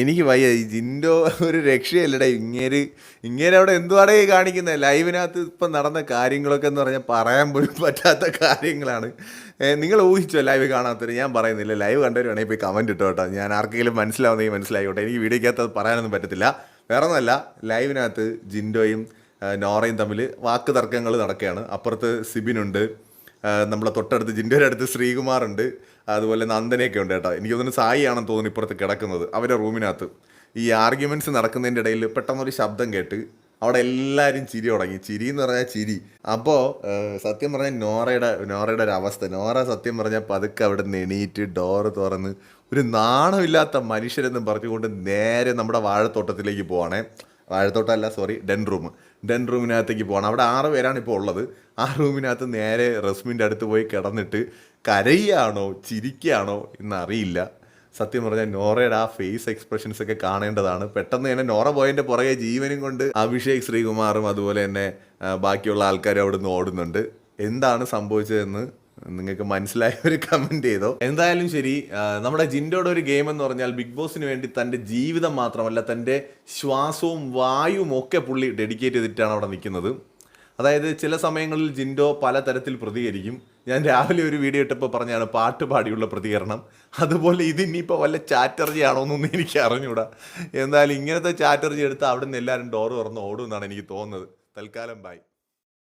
എനിക്ക് വയ്യ. ജിൻഡോ ഒരു രക്ഷയല്ലടാ. ഇങ്ങേര് ഇങ്ങേര് അവിടെ എന്തുവാടേ കാണിക്കുന്നത് ലൈവിനകത്ത് ഇപ്പം നടന്ന കാര്യങ്ങളൊക്കെ എന്ന് പറഞ്ഞാൽ പറയാൻ പോലും പറ്റാത്ത കാര്യങ്ങളാണ്. നിങ്ങൾ ഊഹിച്ചോ ലൈവ് കാണാത്തവര് ഞാൻ പറയുന്നില്ല. ലൈവ് കണ്ടവർ വേണമെങ്കിൽ പോയി കമന്റ് ഇട്ടോ കേട്ടോ. ഞാൻ ആർക്കെങ്കിലും മനസ്സിലാവുന്നെങ്കിൽ മനസ്സിലായിക്കോട്ടെ. എനിക്ക് വീഡിയോക്കകത്ത് അത് പറയാനൊന്നും പറ്റത്തില്ല. വേറെ ഒന്നുമല്ല ലൈവിനകത്ത് ജിൻഡോയും നോറയും തമ്മിൽ വാക്ക് തർക്കങ്ങൾ നടക്കുകയാണ്. അപ്പുറത്ത് സിബിനുണ്ട്. നമ്മളെ തൊട്ടടുത്ത് ജിൻഡോയുടെ അടുത്ത് ശ്രീകുമാറുണ്ട്. അതുപോലെ നന്ദനയൊക്കെ ഉണ്ട് കേട്ടോ. എനിക്ക് തോന്നുന്നു സായി ആണെന്ന് തോന്നുന്നു ഇപ്പുറത്ത് കിടക്കുന്നത്. അവരെ റൂമിനകത്ത്. ഈ ആർഗ്യുമെന്റ്സ് നടക്കുന്നതിന്റെ ഇടയിൽ പെട്ടെന്നൊരു ശബ്ദം കേട്ട് അവിടെ എല്ലാവരും ചിരി തുടങ്ങി. ചിരി എന്ന് പറഞ്ഞാൽ ചിരി. അപ്പോൾ സത്യം പറഞ്ഞാൽ നോറയുടെ നോറയുടെ ഒരു അവസ്ഥ. നോറ സത്യം പറഞ്ഞാൽ പതുക്കെ അവിടെ നിന്ന് എണീറ്റ് ഡോറ് തുറന്ന് ഒരു നാണമില്ലാത്ത മനുഷ്യരെന്നും പറഞ്ഞുകൊണ്ട് നേരെ നമ്മുടെ വാഴത്തോട്ടത്തിലേക്ക് പോവാണേ. വാഴത്തോട്ടമല്ല സോറി ഡെൻ റൂം ഡെൻ റൂമിനകത്തേക്ക് പോകണം അവിടെ ആറ് പേരാണ് ഇപ്പോൾ ഉള്ളത്. ആ റൂമിനകത്ത് നേരെ റസ്മിന്റെ അടുത്ത് പോയി കിടന്നിട്ട് കരയുകയാണോ ചിരിക്കുകയാണോ എന്നറിയില്ല. സത്യം പറഞ്ഞാൽ നോറയുടെ ആ ഫേസ് എക്സ്പ്രഷൻസ് ഒക്കെ കാണേണ്ടതാണ്. പെട്ടെന്ന് തന്നെ നോറ പോയതിന്റെ പുറകെ ജീവനും കൊണ്ട് അഭിഷേക് ശ്രീകുമാറും അതുപോലെ തന്നെ ബാക്കിയുള്ള ആൾക്കാരും അവിടെ നിന്ന് ഓടുന്നുണ്ട്. എന്താണ് സംഭവിച്ചതെന്ന് നിങ്ങൾക്ക് മനസ്സിലായ ഒരു കമന്റ് ചെയ്തോ. എന്തായാലും ശരി നമ്മുടെ ജിൻഡോയുടെ ഒരു ഗെയിം എന്ന് പറഞ്ഞാൽ ബിഗ് ബോസിന് വേണ്ടി തന്റെ ജീവിതം മാത്രമല്ല തന്റെ ശ്വാസവും വായുവും ഒക്കെ പുള്ളി ഡെഡിക്കേറ്റ് ചെയ്തിട്ടാണ് അവിടെ നിൽക്കുന്നത്. അതായത് ചില സമയങ്ങളിൽ ജിൻഡോ പലതരത്തിൽ പ്രതികരിക്കും. ഞാൻ രാവിലെ ഒരു വീഡിയോ ഇട്ടപ്പോൾ പറഞ്ഞാണ് പാട്ട് പാടിയുള്ള പ്രതികരണം. അതുപോലെ ഇത് ഇനിയിപ്പോൾ വല്ല ചാറ്റർജി ആണോ എന്നൊന്നും എനിക്ക് അറിഞ്ഞൂടാ. എന്തായാലും ഇങ്ങനത്തെ ചാറ്റർജി എടുത്ത് അവിടെ നിന്ന് എല്ലാവരും ഡോറ് തുറന്ന് ഓടും എന്നാണ് എനിക്ക് തോന്നുന്നത്. തൽക്കാലം ബൈ